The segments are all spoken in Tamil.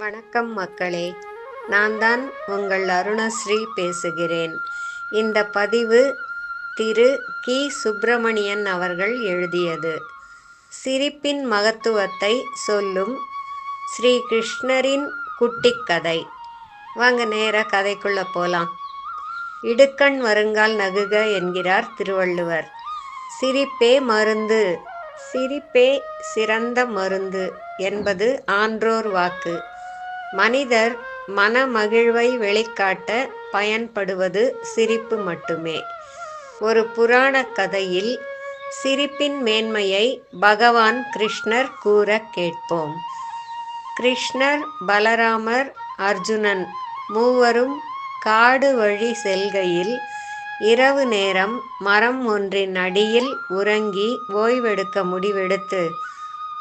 வணக்கம் மக்களே. நான் தான் உங்கள் அருணஸ்ரீ பேசுகிறேன். இந்த பதிவு திரு. கி. சுப்பிரமணியன் அவர்கள் எழுதியது. சிரிப்பின் மகத்துவத்தை சொல்லும் ஸ்ரீ கிருஷ்ணரின் குட்டிக் கதை வாங்க நேர கதைக்குள்ள போலாம். இடுக்கண் வருங்கால் நகுக என்கிறார் திருவள்ளுவர். சிரிப்பே மருந்து. சிரிப்பே சிறந்த மருந்து என்பது ஆன்றோர் வாக்கு. மனிதர் மனமகிழ்வை வெளிக்காட்ட பயன்படுவது சிரிப்பு மட்டுமே. ஒரு புராண கதையில் சிரிப்பின் மேன்மையை பகவான் கிருஷ்ணர் கூற கேட்போம். கிருஷ்ணர் பலராமர் அர்ஜுனன் மூவரும் காடு வழி செல்கையில் இரவு நேரம் மரம் ஒன்றின் அடியில் உறங்கி ஓய்வெடுக்க முடிவெடுத்து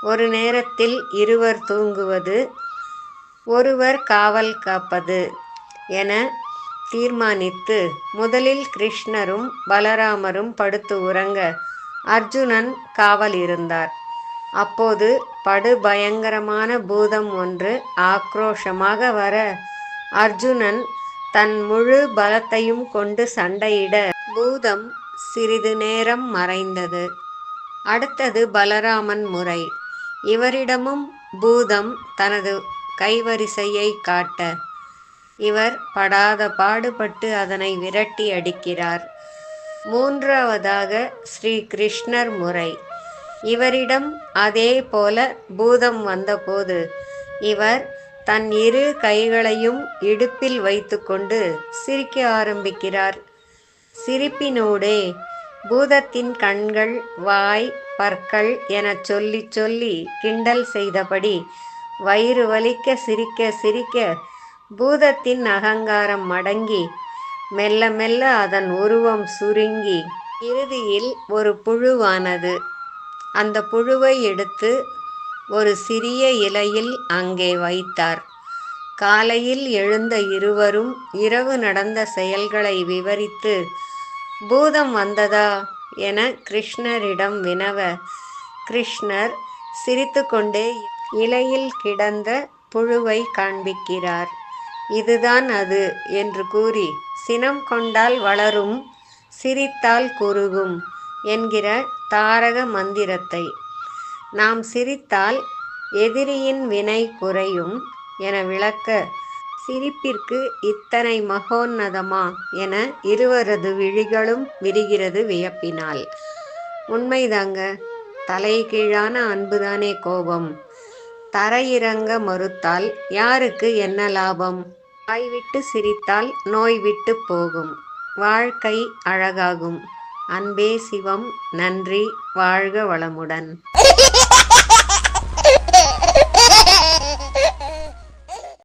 ஒரு நேரத்தில் இருவர் தூங்குவது ஒருவர் காவல் காப்பது என தீர்மானித்து முதலில் கிருஷ்ணரும் பலராமரும் படுத்து உறங்க அர்ஜுனன் காவல் இருந்தார். அப்போது படு பயங்கரமான பூதம் ஒன்று ஆக்ரோஷமாக வர அர்ஜுனன் தன் முழு பலத்தையும் கொண்டு சண்டையிட பூதம் சிறிது நேரம் மறைந்தது. அடுத்தது பலராமன் முறை. இவரிடமும் பூதம் தனது கைவரிசையை காட்ட. இவர் படாத பாடுபட்டு அதனை விரட்டி அடிக்கிறார். மூன்றாவதாக ஸ்ரீ கிருஷ்ணர் முறை. இவரிடம் அதே போல பூதம் வந்தபோது இவர் தன் இரு கைகளையும் இடுப்பில் வைத்துக்கொண்டு சிரிக்க ஆரம்பிக்கிறார். சிரிப்பினூடே பூதத்தின் கண்கள் வாய் பற்கள் எனச் சொல்லி சொல்லி கிண்டல் செய்தபடி வயிறு வலிக்க சிரிக்க சிரிக்க பூதத்தின் அகங்காரம் மடங்கி மெல்ல மெல்ல அதன் உருவம் சுருங்கி. இறுதியில் ஒரு புழுவானது. அந்த புழுவை எடுத்து ஒரு சிறிய இலையில் அங்கே வைத்தார். காலையில் எழுந்த இருவரும் இரவு நடந்த செயல்களை விவரித்து பூதம் வந்ததா என கிருஷ்ணரிடம் வினவ கிருஷ்ணர் சிரித்துக்கொண்டே இலையில் கிடந்த புழுவை காண்பிக்கிறார். இதுதான் அது என்று கூறி சினம் கொண்டால் வளரும் சிரித்தால் குறுகும் என்கிற தாரக மந்திரத்தை. நாம் சிரித்தால் எதிரியின் வினை குறையும் என விளக்க சிரிப்பிற்கு இத்தனை மகோன்னதமா என இருவரது விழிகளும் விரிகிறது வியப்பினால். உண்மைதாங்க தலைகீழான அன்புதானே கோபம். தரையிறங்க மறுத்தால் யாருக்கு என்ன லாபம்? வாய்விட்டு சிரித்தால் நோய் விட்டு போகும். வாழ்க்கை அழகாகும். அன்பே சிவம் நன்றி வாழ்க வளமுடன்.